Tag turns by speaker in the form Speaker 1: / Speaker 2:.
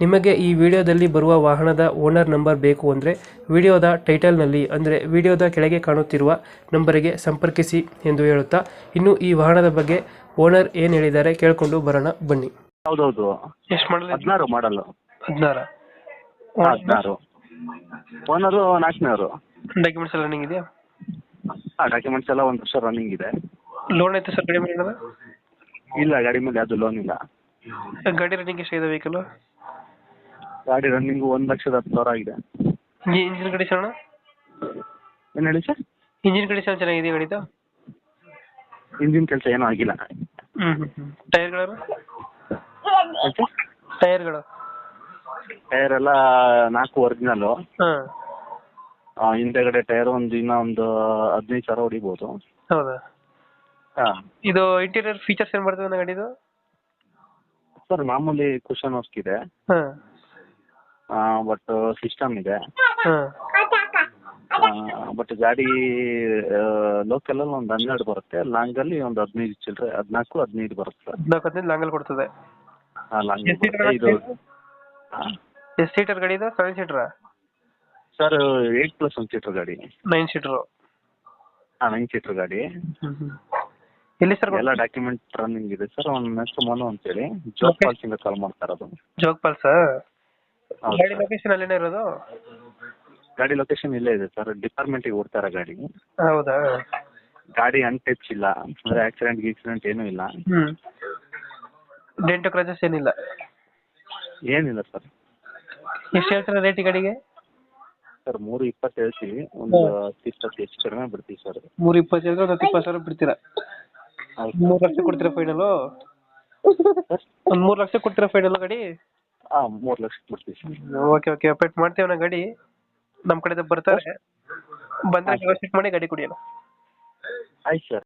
Speaker 1: ನಿಮಗೆ ಈ ವಿಡಿಯೋದಲ್ಲಿ ಬರುವ ವಾಹನದ ಓನರ್ ನಂಬರ್ ಬೇಕು ಅಂದರೆ ವಿಡಿಯೋದ ಟೈಟಲ್ನಲ್ಲಿ ಅಂದರೆ ವಿಡಿಯೋದ ಕೆಳಗೆ ಕಾಣುತ್ತಿರುವ ನಂಬರಿಗೆ ಸಂಪರ್ಕಿಸಿ ಎಂದು ಹೇಳುತ್ತಾ ಇನ್ನು ಈ ವಾಹನದ ಬಗ್ಗೆ ಓನರ್ ಏನು ಹೇಳಿದ್ದಾರೆ ಕೇಳಿಕೊಂಡು ಬರೋಣ ಬನ್ನಿ.
Speaker 2: ಹೌದೌದು.
Speaker 1: ಎಷ್ಟು ಮಾಡಲ್ಲ
Speaker 2: ಹದಿನಾರು ಮಾಡಲು.
Speaker 1: ಹದಿನಾರ.
Speaker 2: ಹದಿನಾರು. ಓನರು ನಾಲ್ಕನೇವರು.
Speaker 1: ಡಾಕ್ಯುಮೆಂಟ್ಸ್ ಎಲ್ಲ ರನ್ನಿಂಗ್ ಇದೆಯಾ
Speaker 2: ಆ ಡಾಕ್ಯುಮೆಂಟ್ಸ್ ಎಲ್ಲ ಒಂದು ವರ್ಷ ರನ್ನಿಂಗ್ ಇದೆ.
Speaker 1: ಲೋನ್ ಐತೆ ಸರ್ ಗಾಡಿ ಮೇಲೆ
Speaker 2: ಇಲ್ಲ ಗಾಡಿ ಮೇಲೆ ಯಾವುದು ಲೋನ್ ಇಲ್ಲ.
Speaker 1: ಗಾಡಿ ರನ್ನಿಂಗ್ ಎಷ್ಟಿದೆ ವೆಹಿಕಲ್
Speaker 2: ಗಾಡಿ ರನ್ನಿಂಗ್ ಒಂದ್ ಲಕ್ಷದ ಹತ್ತು ಸಾವಿರ ಆಗಿದೆ.
Speaker 1: ಇಂಜಿನ್ ಕಂಡೀಷನ್
Speaker 2: ಏನು ಹೇಳಿ ಸರ್
Speaker 1: ಇಂಜಿನ್ ಕಂಡೀಷನ್ ಚೆನ್ನಾಗಿದೆ ಗಾಡಿದು?
Speaker 2: ಇಂಜಿನ್ ಕೆಲಸ ಏನೂ ಆಗಿಲ್ಲ.
Speaker 1: ಹ್ಞೂ ಹ್ಞೂ ಟೈರ್ಗಳು?
Speaker 2: ಯಾಕೆ
Speaker 1: ಟೈರ್ಗಳು?
Speaker 2: ಟೈರ್ ಎಲ್ಲ ನಾಲ್ಕು ಒರಿಜಿನಲ್ಲು
Speaker 1: ಹಾಂ.
Speaker 2: ಹಿಂದೆಗಡೆ ಟೈರ್ ಒಂದು ಇನ್ನೂ ಒಂದು ಹದಿನೈದು ಸಾವಿರ ಹೊಡಿಬೋದು.
Speaker 1: ಹೌದಾ?
Speaker 2: ಹಾಂ.
Speaker 1: ಇದು ಇಂಟೀರಿಯರ್ ಫೀಚರ್ಸ್ ಏನ್ ಬರ್ತದೆ ಗಾಡಿದು?
Speaker 2: ಸರ್ ಮಾಮೂಲಿ ಕುಶನ್ ವರ್ಕ್ ಇದೆ
Speaker 1: ಹಾಂ.
Speaker 2: ಬಟ್ ಸಿಸ್ಟಮ್ ಇದೆ.
Speaker 1: ಹಾಂ.
Speaker 2: ಬಟ್ ಗಾಡಿ ಲೋಕಲಲ್ಲಿ ಒಂದು ಹನ್ನೆರಡು ಬರುತ್ತೆ. ಲಾಂಗಲ್ಲಿ ಒಂದು ಹದಿನೈದು ಚಿಲ್ಲರೆ ಹದಿನಾಲ್ಕು ಹದಿನೈದು ಬರುತ್ತೆ. ಸರ್
Speaker 1: ಹದಿನಾಲ್ಕು ಹದಿನೈದು ಲಾಂಗಲ್ಲಿ ಕೊಡ್ತದೆ.
Speaker 2: ಲಾಂಗ್
Speaker 1: ಎಷ್ಟು ಸೀಟರ್
Speaker 2: ಇದು
Speaker 1: ಎಷ್ಟು ಸೀಟರ್ ಗಾಡಿ ಇದು? Seven seater
Speaker 2: sir eight plus one seater ಗಾಡಿ.
Speaker 1: ನೈನ್ ಸೀಟರ್
Speaker 2: ಹಾಂ ನೈನ್ ಸೀಟರ್ ಗಾಡಿ.
Speaker 1: ಎಲ್ಲಿ ಸರ್
Speaker 2: ಎಲ್ಲ ಡಾಕ್ಯುಮೆಂಟ್ ರನ್ನಿಂಗ್ ಇದೆ ಸರ್. ಒಂದು ನೆಕ್ಸ್ಟ್ ಮನು ಅಂತೇಳಿ. ಹೇಳಿ
Speaker 1: Okay.
Speaker 2: ಕಾಲ್ಸಿಂದ ಕಾಲ್ ಮಾಡ್ತಾ ಇರೋದು.
Speaker 1: ಜೋಗ್ ಪಾಲ್ಸ ಗಾಡಿ. ಲೊಕೇಶನ್ ಅಲ್ಲೇನೇ ಇರೋದು?
Speaker 2: ಗಾಡಿ ಲೊಕೇಶನ್ ಇಲ್ಲೇ ಇದೆ ಸರ್. ಡಿಪಾರ್ಟ್ಮೆಂಟ್ಗೆ ಇರೋ ಗಾಡಿ.
Speaker 1: ಹೌದಾ?
Speaker 2: ಗಾಡಿ ಅನ್ಟಚ್ ಇಲ್ಲ. ಅಂದ್ರೆ ಆಕ್ಸಿಡೆಂಟ್ ಗೀಕ್ಸಿಡೆಂಟ್ ಏನೂ ಇಲ್ಲ.
Speaker 1: ಹ್ಞೂ ಡೆಂಟು ಕ್ರಚಸ್ ಏನಿಲ್ಲ?
Speaker 2: ಏನಿಲ್ಲ ಸರ್.
Speaker 1: ಎಷ್ಟು ಹೇಳ್ತಾರೆ ರೇಟ್ ಈ ಗಾಡಿಗೆ?
Speaker 2: ಸರ್ ಮೂರು ಇಪ್ಪತ್ತು ಹೇಳ್ತೀವಿ. ಒಂದು ಹತ್ತು ಹತ್ತು ಹೆಚ್ಚು ಕಡಿಮೆ ಬಿಡ್ತೀವಿ ಸರ್.
Speaker 1: ಮೂರು ಇಪ್ಪತ್ತೈದು ಒಂದು ಹತ್ತು ಇಪ್ಪತ್ತು ಸಾವಿರ ಬಿಡ್ತೀರಾ? ಮೂರು ಲಕ್ಷ ಕೊಡ್ತೀರಾ ಫೈನಲು
Speaker 2: ಸರ್.
Speaker 1: ಒಂದು ಮೂರು ಲಕ್ಷ ಕೊಡ್ತೀರಾ ಫೈನಲ್ ಗಾಡಿ?
Speaker 2: ಹಾಂ ಮೂರು ಲಕ್ಷ ಕೊಡ್ತೀವಿ ಸರ್.
Speaker 1: Okay okay. ಅಪ್ಡೇಟ್ ಮಾಡ್ತೀವಿ ಗಾಡಿ ನಮ್ಮ ಕಡೆಯಿಂದ ಬರ್ತಾರೆ. ಬಂದ್ರೆ ನೆಗೋಸಿಯೇಟ್ ಮಾಡಿ ಗಾಡಿ ಕುಡಿಯೋಣ.
Speaker 2: ಆಯ್ತು ಸರ್.